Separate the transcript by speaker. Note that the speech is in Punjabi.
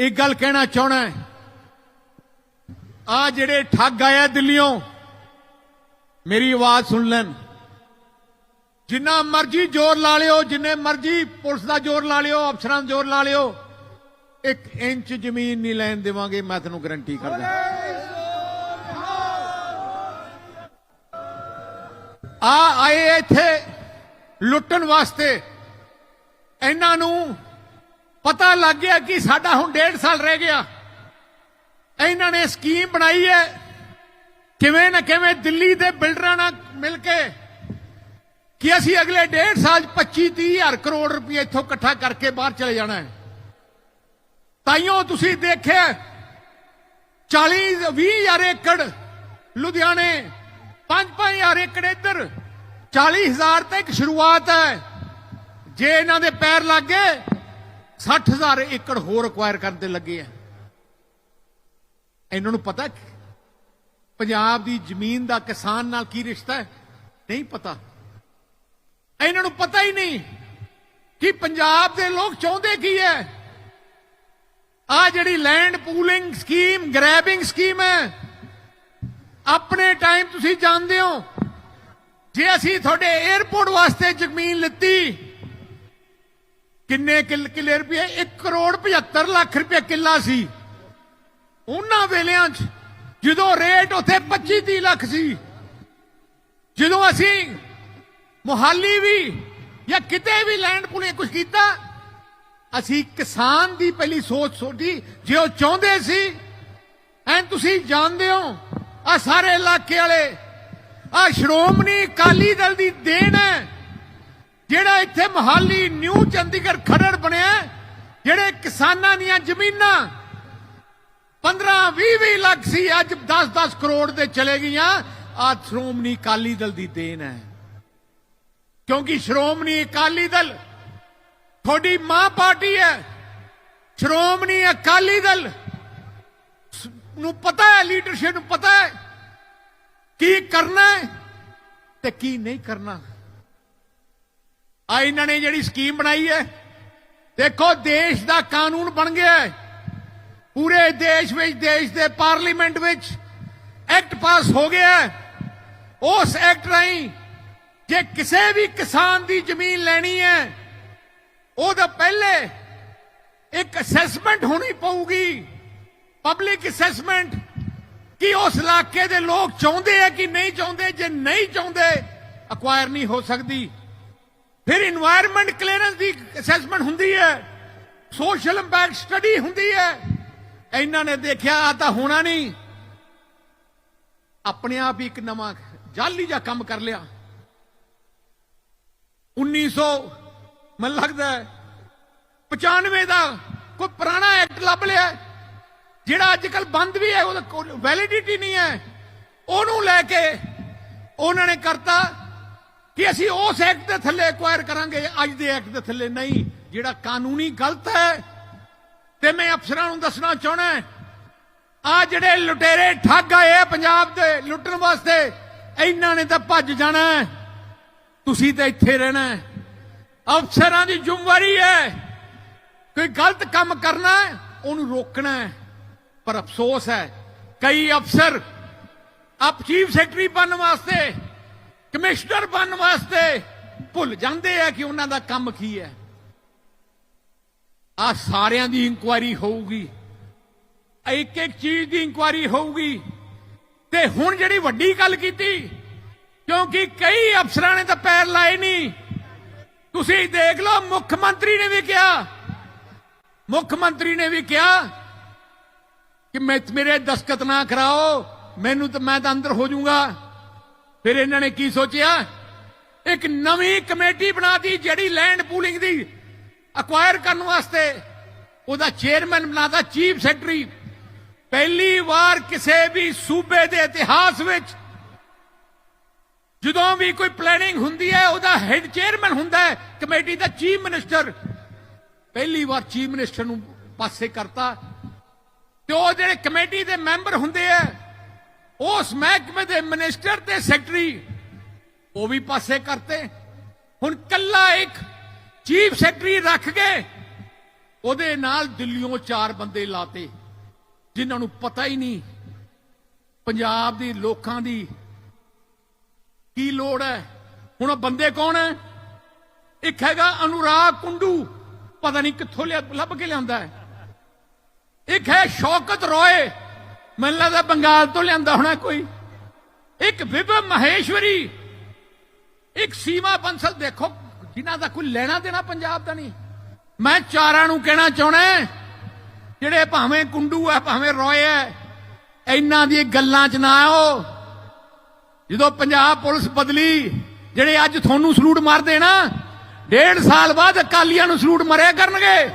Speaker 1: ਇੱਕ ਗੱਲ ਕਹਿਣਾ ਚਾਹਣਾ ਆ ਜਿਹੜੇ ਠੱਗ ਆਇਆ ਦਿੱਲੀੋਂ ਮੇਰੀ ਆਵਾਜ਼ ਸੁਣ ਲੈਣ। ਜਿੰਨਾ ਮਰਜ਼ੀ ਜ਼ੋਰ ਲਾ ਲਿਓ, ਜਿੰਨੇ ਮਰਜ਼ੀ ਪੁਲਿਸ ਦਾ ਜ਼ੋਰ ਲਾ ਲਿਓ, ਅਫਸਰਾਂ ਦਾ ਜ਼ੋਰ ਲਾ ਲਿਓ, ਇੱਕ ਇੰਚ ਜ਼ਮੀਨ ਨਹੀਂ ਲੈਣ ਦੇਵਾਂਗੇ, ਮੈਂ ਤੁਹਾਨੂੰ ਗਰੰਟੀ ਕਰਦਾ। ਆ ਆਏ ਇੱਥੇ ਲੁੱਟਣ ਵਾਸਤੇ, ਇਹਨਾਂ ਨੂੰ ਪਤਾ ਲੱਗ ਗਿਆ ਕਿ ਸਾਡਾ ਹੁਣ ਡੇਢ ਸਾਲ ਰਹਿ ਗਿਆ। ਇਹਨਾਂ ਨੇ ਸਕੀਮ ਬਣਾਈ ਹੈ। ਕਿਵੇਂ ਨਾ ਕਿਵੇਂ ਦਿੱਲੀ ਦੇ ਬਿਲਡਰਾਂ ਨਾਲ ਮਿਲ ਕੇ ਕਿ ਅਸੀਂ ਅਗਲੇ ਡੇਢ ਸਾਲ 'ਚ 25 30 ਹਜ਼ਾਰ ਕਰੋੜ ਰੁਪਏ ਇੱਥੋਂ ਇਕੱਠਾ ਕਰਕੇ ਬਾਹਰ ਚਲੇ ਜਾਣਾ ਹੈ। ਤਾਈਓ ਤੁਸੀਂ ਦੇਖਿਆ 40 20 ਹਜ਼ਾਰ ਏਕੜ ਲੁਧਿਆਣੇ 5 ਹਜ਼ਾਰ ਏਕੜ ਇੱਧਰ 40 ਹਜ਼ਾਰ ਤੇ ਇੱਕ ਸ਼ੁਰੂਆਤ ਹੈ। ਜੇ ਇਹਨਾਂ ਦੇ ਪੈਰ ਲੱਗ ਗਏ 60000 ਏਕੜ ਹੋਰ ਅਕਵਾਇਰ ਕਰਨ ਤੇ ਲੱਗੇ ਆ। ਇਹਨਾਂ ਨੂੰ ਪਤਾ ਪੰਜਾਬ ਦੀ ਜ਼ਮੀਨ ਦਾ ਕਿਸਾਨ ਨਾਲ ਕੀ ਰਿਸ਼ਤਾ ਹੈ? ਨਹੀਂ ਪਤਾ। ਇਹਨਾਂ ਨੂੰ ਪਤਾ ਹੀ ਨਹੀਂ ਕਿ ਪੰਜਾਬ ਦੇ ਲੋਕ ਚਾਹੁੰਦੇ ਕੀ ਹੈ? ਆ ਜਿਹੜੀ land pooling scheme grabbing scheme ਹੈ। ਆਪਣੇ ਟਾਈਮ ਤੁਸੀਂ ਜਾਣਦੇ ਹੋ। ਜੇ ਅਸੀਂ ਤੁਹਾਡੇ 에어ਪੋਰਟ ਵਾਸਤੇ ਜ਼ਮੀਨ ਲਿੱਤੀ ਕਿੰਨੇ ਕਿੱਲ, ਕਿੱਲੇ ਰੁਪਏ? 1 ਕਰੋੜ 75 ਲੱਖ ਰੁਪਏ ਕਿੱਲਾ ਸੀ। ਉਹਨਾਂ ਵੇਲਿਆਂ 'ਚ ਜਦੋਂ ਰੇਟ ਉੱਥੇ 25 30 ਲੱਖ ਸੀ, ਜਦੋਂ ਅਸੀਂ ਮੁਹਾਲੀ ਵੀ ਜਾਂ ਕਿਤੇ ਵੀ ਲੈਂਡ ਪੁਲੇ ਕੁਝ ਕੀਤਾ, ਅਸੀਂ ਕਿਸਾਨ ਦੀ ਪਹਿਲੀ ਸੋਚ ਸੋਚੀ ਜੇ ਉਹ ਚਾਹੁੰਦੇ ਸੀ, ਐਂ ਤੁਸੀਂ ਜਾਣਦੇ ਹੋ ਆ ਸਾਰੇ ਇਲਾਕੇ ਵਾਲੇ ਆ ਸ਼੍ਰੋਮਣੀ ਅਕਾਲੀ ਦਲ ਦੀ ਦੇਣ ਹੈ। ਜਿਹੜਾ ਇੱਥੇ ਮਹਾਲੀ, ਨਿਊ ਚੰਡੀਗੜ੍ਹ ਖਰੜ ਬਣਿਆ ਜਿਹੜੇ ਕਿਸਾਨਾਂ ਦੀਆਂ ਜ਼ਮੀਨਾਂ 15 20 20 ਲੱਖ ਸੀ, ਅੱਜ 10 10 ਕਰੋੜ ਦੇ ਚਲੇ ਗਈਆਂ, ਆ ਸ਼੍ਰੋਮਣੀ ਅਕਾਲੀ ਦਲ ਦੀ ਦੇਣ ਹੈ। ਕਿਉਂਕਿ ਸ਼੍ਰੋਮਣੀ ਅਕਾਲੀ ਦਲ ਤੁਹਾਡੀ ਮਾਂ ਪਾਰਟੀ ਹੈ, ਸ਼੍ਰੋਮਣੀ ਅਕਾਲੀ ਦਲ ਨੂੰ ਪਤਾ ਹੈ, ਲੀਡਰਸ਼ਿਪ ਨੂੰ ਪਤਾ ਹੈ, ਕੀ ਕਰਨਾ ਹੈ ਤੇ ਕੀ ਨਹੀਂ ਕਰਨਾ। ਆ ਇਹਨਾਂ ਨੇ ਜਿਹੜੀ ਸਕੀਮ ਬਣਾਈ ਹੈ, ਦੇਖੋ ਦੇਸ਼ ਦਾ ਕਾਨੂੰਨ ਬਣ ਗਿਆ ਹੈ। ਪੂਰੇ ਦੇਸ਼ ਵਿੱਚ, ਦੇਸ਼ ਦੇ ਪਾਰਲੀਮੈਂਟ ਵਿੱਚ ਐਕਟ ਪਾਸ ਹੋ ਗਿਆ ਹੈ। ਉਸ ਐਕਟ ਰਾਹੀਂ ਜੇ ਕਿਸੇ ਵੀ ਕਿਸਾਨ ਦੀ ਜ਼ਮੀਨ ਲੈਣੀ ਹੈ, ਉਹਦਾ ਪਹਿਲੇ ਇੱਕ ਅਸੈਸਮੈਂਟ ਹੋਣੀ ਪਊਗੀ, ਪਬਲਿਕ ਅਸੈਸਮੈਂਟ, ਕਿ ਉਸ ਇਲਾਕੇ ਦੇ ਲੋਕ ਚਾਹੁੰਦੇ ਆ ਕਿ ਨਹੀਂ ਚਾਹੁੰਦੇ, ਜੇ ਨਹੀਂ ਚਾਹੁੰਦੇ ਅਕਵਾਇਰ ਨਹੀਂ ਹੋ ਸਕਦੀ। ਫਿਰ এনवायरमेंट ਕਲੀਅਰੈਂਸ ਦੀ ਅਸੈਸਮੈਂਟ ਹੁੰਦੀ ਹੈ। ਸੋਸ਼ਲ ਇੰਪੈਕਟ ਸਟੱਡੀ ਹੁੰਦੀ ਹੈ। ਇਹਨਾਂ ਨੇ ਦੇਖਿਆ ਆ ਤਾਂ ਹੋਣਾ ਨਹੀਂ। ਆਪਣੇ ਆਪ ਹੀ ਇੱਕ ਨਵਾਂ ਜਾਲੀ ਜਾਂ ਕੰਮ ਕਰ ਲਿਆ। 1900 ਮੈਨੂੰ ਲੱਗਦਾ 95 ਦਾ ਕੋਈ ਪੁਰਾਣਾ ਐਕਟ ਲੱਭ ਲਿਆ। ਜਿਹੜਾ ਅੱਜ ਕੱਲ ਬੰਦ ਵੀ ਹੈ, ਉਹਦਾ ਵੈਲਿਡਿਟੀ ਨਹੀਂ ਹੈ। ਉਹਨੂੰ ਲੈ ਕੇ ਉਹਨਾਂ ਨੇ ਕਰਤਾ ਕਿ ਅਸੀਂ ਉਸ ਐਕਟ ਦੇ ਥੱਲੇ ਐਕਵਾਇਰ ਕਰਾਂਗੇ, ਅੱਜ ਦੇ ਐਕਟ ਦੇ ਥੱਲੇ ਨਹੀਂ, ਜਿਹੜਾ ਕਾਨੂੰਨੀ ਗਲਤ ਹੈ। ਤੇ ਮੈਂ ਅਫਸਰਾਂ ਨੂੰ ਦੱਸਣਾ ਚਾਹਣਾ ਆ ਜਿਹੜੇ ਲੁਟੇਰੇ ਠੱਗ ਆਏ ਆ ਪੰਜਾਬ ਦੇ ਲੁੱਟਣ ਵਾਸਤੇ, ਇਹਨਾਂ ਨੇ ਤਾਂ ਭੱਜ ਜਾਣਾ ਤੁਸੀਂ ਤਾਂ ਇੱਥੇ ਰਹਿਣਾ ਅਫਸਰਾਂ ਦੀ ਜ਼ਿੰਮੇਵਾਰੀ ਹੈ, ਕੋਈ ਗਲਤ ਕੰਮ ਕਰਨਾ ਉਹਨੂੰ ਰੋਕਣਾ ਪਰ ਅਫਸੋਸ ਹੈ, ਕਈ ਅਫਸਰ ਆਪ ਚੀਫ ਸੈਕਟਰੀ ਬਣਨ ਵਾਸਤੇ ਕਮਿਸ਼ਨਰ ਬਣਨ ਵਾਸਤੇ ਭੁੱਲ ਜਾਂਦੇ ਆ ਕਿ ਉਹਨਾਂ ਦਾ ਕੰਮ ਕੀ ਹੈ। ਆ ਸਾਰਿਆਂ ਦੀ ਇਨਕੁਆਇਰੀ ਹੋਊਗੀ। ਇੱਕ ਇੱਕ ਚੀਜ਼ ਦੀ ਇਨਕੁਆਇਰੀ ਹੋਊਗੀ। ਤੇ ਹੁਣ ਜਿਹੜੀ ਵੱਡੀ ਗੱਲ ਕੀਤੀ, ਕਿਉਂਕਿ ਕਈ ਅਫਸਰਾਂ ਨੇ ਤਾਂ ਪੈਰ ਲਾਏ ਨਹੀਂ। ਤੁਸੀਂ ਦੇਖ ਲਓ, ਮੁੱਖ ਮੰਤਰੀ ਨੇ ਵੀ ਕਿਹਾ, ਮੁੱਖ ਮੰਤਰੀ ਨੇ ਵੀ ਕਿਹਾ ਕਿ ਮੈਂ ਮੇਰੇ ਦਸਖਤ ਨਾ ਕਰਾਓ, ਮੈਨੂੰ ਤਾਂ ਮੈਂ ਤਾਂ ਅੰਦਰ ਹੋ ਜਾਊਂਗਾ। ਫਿਰ ਇਹਨਾਂ ਨੇ ਕੀ ਸੋਚਿਆ? ਇੱਕ ਨਵੀਂ ਕਮੇਟੀ ਬਣਾਤੀ ਜਿਹੜੀ ਲੈਂਡ ਪੂਲਿੰਗ ਦੀ ਅਕਵਾਇਰ ਕਰਨ ਵਾਸਤੇ। ਉਹਦਾ ਚੇਅਰਮੈਨ ਬਣਾਤਾ ਚੀਫ ਸੈਕਟਰੀ ਪਹਿਲੀ ਵਾਰ ਕਿਸੇ ਵੀ ਸੂਬੇ ਦੇ ਇਤਿਹਾਸ ਵਿੱਚ ਜਦੋਂ ਵੀ ਕੋਈ ਪਲੈਨਿੰਗ ਹੁੰਦੀ ਹੈ, ਉਹਦਾ ਹੈਡ ਚੇਅਰਮੈਨ ਹੁੰਦਾ ਹੈ, ਕਮੇਟੀ ਦਾ ਚੀਫ ਮਿਨਿਸਟਰ ਪਹਿਲੀ ਵਾਰ ਚੀਫ ਮਿਨਿਸਟਰ ਨੂੰ ਪਾਸੇ ਕਰਤਾ। ਤੇ ਉਹ ਜਿਹੜੇ ਕਮੇਟੀ ਦੇ ਮੈਂਬਰ ਹੁੰਦੇ ਆ ਉਸ ਮਹਿਕਮੇ ਦੇ ਮਿਨਿਸਟਰ ਤੇ ਸੈਕਟਰੀ, ਉਹ ਵੀ ਪਾਸੇ ਕਰਤੇ। ਹੁਣ ਕੱਲਾ ਇੱਕ ਚੀਫ ਸੈਕਟਰੀ ਰੱਖ ਕੇ ਉਹਦੇ ਨਾਲ ਦਿੱਲੀੋਂ ਚਾਰ ਬੰਦੇ ਲਾਤੇ, ਜਿਨ੍ਹਾਂ ਨੂੰ ਪਤਾ ਹੀ ਨਹੀਂ ਪੰਜਾਬ ਦੀ ਲੋਕਾਂ ਦੀ ਕੀ ਲੋੜ ਹੈ। ਹੁਣ ਉਹ ਬੰਦੇ ਕੌਣ ਹੈ? ਇੱਕ ਹੈਗਾ ਅਨੁਰਾਗ ਕੁੰਡੂ, ਪਤਾ ਨਹੀਂ ਕਿੱਥੋਂ ਲਿਆ, ਲੱਭ ਕੇ ਲਿਆਂਦਾ ਹੈ। ਇੱਕ ਹੈ ਸ਼ੌਕਤ ਰੋਏ। ਮੈਨੂੰ ਲੱਗਦਾ ਬੰਗਾਲ ਤੋਂ ਲਿਆਂਦਾ ਹੋਣਾ ਕੋਈ। ਇੱਕ ਵਿਭਵ ਮਹੇਸ਼ਵਰੀ। ਇੱਕ ਸੀਮਾ ਬੰਸਲ ਦੇਖੋ, ਜਿਨ੍ਹਾਂ ਦਾ ਕੋਈ ਲੈਣਾ ਦੇਣਾ ਪੰਜਾਬ ਦਾ ਨਹੀਂ। ਮੈਂ ਚਾਰਾਂ ਨੂੰ ਕਹਿਣਾ ਚਾਹਣਾ ਜਿਹੜੇ ਭਾਵੇਂ ਕੁੰਡੂ ਹੈ, ਭਾਵੇਂ ਰੋਏ ਹੈ, ਇਹਨਾਂ ਦੀ ਗੱਲਾਂ 'ਚ ਨਾ ਆਓ। ਜਦੋਂ ਪੰਜਾਬ ਪੁਲਿਸ ਬਦਲੀ, ਜਿਹੜੇ ਅੱਜ ਤੁਹਾਨੂੰ ਸਲੂਟ ਮਾਰਦੇ ਨਾ, ਡੇਢ ਸਾਲ ਬਾਅਦ ਅਕਾਲੀਆਂ ਨੂੰ ਸਲੂਟ ਮਰਿਆ ਕਰਨਗੇ।